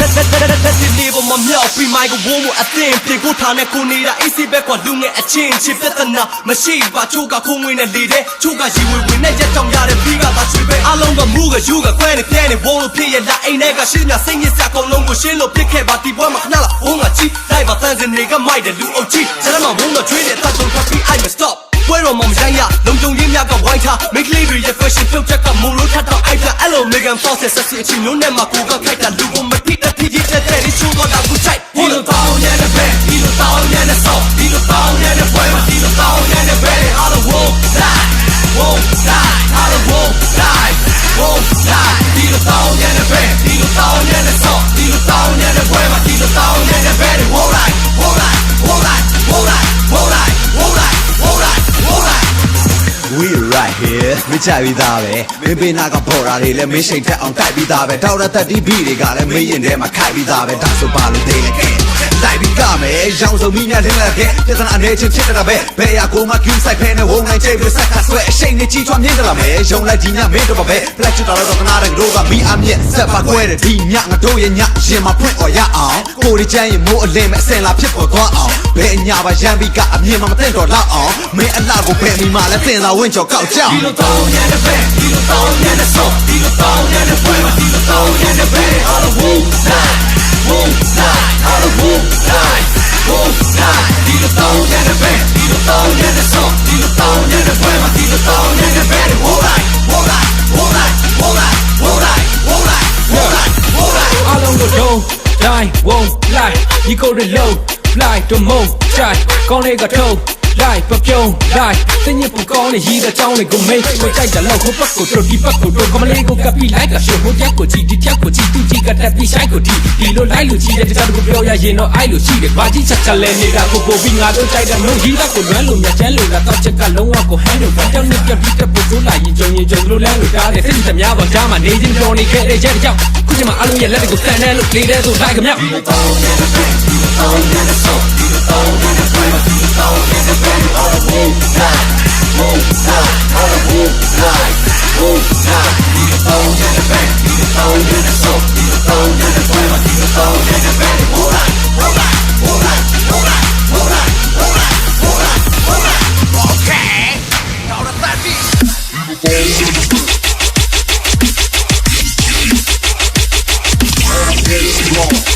လက်လက်လက်လေးပေါ်မှာမြောက်ပြီးမိုက်ကိုဝုန်းမှုအသင်ပြင်ကိုထားနဲ့ကိုနေတာအေးစီဘက်ကလူငယ်အချင်းချင်းပြဿနာမရှိပါချိုးကခုံဝင်နဲ့လေတဲ့ချိုးကရီဝေဝင်နဲ့ရက်ကြောင်ရတဲ့ပြီးကသာချွေပဲအလုံးကမူကယူကခွဲနေပြဲနေဘုံလို့ဖြစ်ရလာအိမ်ထဲကရှင်းမြစိတ်ညစ်စကုန်လုံးကိုရှင်းလို့ပြစ်ခဲ့ပါဒီဘွဲမှာခဏလာဘုံကကြည့်လိုက်ပါတန်စင်တွေကမိုက်တဲ့လူအုပ်ကြီးကျမဘုံကထွေးတဲ့တတ်ဆုံးထပ်ပြီး I must stop ပွဲတော်မှာမဆိုင်ရလုံကြုံရင်းများကဝိုင်းထားမိတ်ကလေးတွေရဲ့ fashion ပြုတ်ချက်ကမုံလို့ထပ်တော့အို က်ပြအဲ့လို Megan Fox ရဲ့ဆက်စီအချင်းမျိုးနဲ့မှာကိုကခိုက်တာလူကိုမထိတဲ့ဖြစ်ဖြစ်တဲ့တဲ့ရှိုးတော့ကဘူးချိုက်ဒီလိုတောင်းရတဲ့ဘဲဒီလိုတောင်းရတဲ့ဆော့ဒီလိုတောင်းရတဲ့ပွဲမှာဒီလိုတောင်းရတဲ့ဘဲအားလုံး won't die won't die We right here မကြပြီးသားပဲမင်းပေးနာကပေါ်တာတွေလည်းမင်းရှိန်ထက်အောင်တိုက်ပြီးသားပဲတောက်ရသက်တီးဘီတွေကလည်းမင်းရင်ထဲမှာခိုက်ပြီးသားပဲဒါဆိုပါလို့သေးလေ ကဲတိုက်ပြီးကမယ်ရောင်စုံမိညာလင်းလက်ကဲပြဿနာအနေချင်းဖြစ်တာပဲဘယ်ရကိုမှကျူးဆိုင်ဖဲနဲ့ဝုံနိုင်ချိန်ပြီးဆက်ကဆွဲအရှိန်နဲ့ကြီးထွားမြင့်ကြလာမယ်ရုံလိုက်ဒီညမင်းတို့ပါပဲ black ချတော်တော့ကနာတဲ့တို့ကမိအမြက်ဆက်ပါကွဲတဲ့ဒီညငါတို့ရဲ့ညရင်မှာဖွင့်ော်ရအောင်ကိုရီချမ်းရင်မိုးအလင်းမဲ့အစင်လာဖြစ်ပေါ်သွားအောင်ဘယ်ညပါရမ်းပြီးကအမြင်မှာမသိတော့လောက်အောင်မင်းအလှကိုဘယ်မိမှလဲစင်သာဝင့်ချော်ကောက်ကြောက်ဒီလိုတောင်းရတဲ့ဘဲဒီလိုတောင်းရ tao nhớ đến sông được tao lại Vô lại, vô lại, vô lại, lại, vô lại, vô Con này gạt trâu, lại và kêu lại tất nhiên phụ con này gì ra trong này cùng mê với tay trả lâu không bắt cổ trộn đi bắt cổ trộn có mà lên không gặp đi lái cả sườn hôn giác của chị đi chắc của chị tu happy ဆိုင်ကိုဒီဒီလိုလိုက်လူကြီးတဲ့တခြားတို့ပြောရရင်တော့အိုက်လူရှိတယ်ဘာကြီးချက်ချက်လဲနေတာကိုကိုပြီးငါတို့ကြိုက်တဲ့မုန်းကြီးတာကိုလွမ်းလို့မြတ်ချမ်းလို့လာတော့ချက်ကလုံးဝကိုဟန်လို့ဘာကြောင့်လဲပြပြတဲ့ပုစိုးလာရင်ကြုံရင်ကြုံလို့လဲလို့တားတယ်စိတ်သမားပေါ်ကြားမှာနေချင်းပြောနေခဲ့တဲ့ရဲ့ကြောင့်ခုချိန်မှာအလုံးရဲ့လက်တွေကိုဆန်တယ်လို့လေတဲ့ဆိုလိုက်ခမယော Move high, move high, move high Let's go.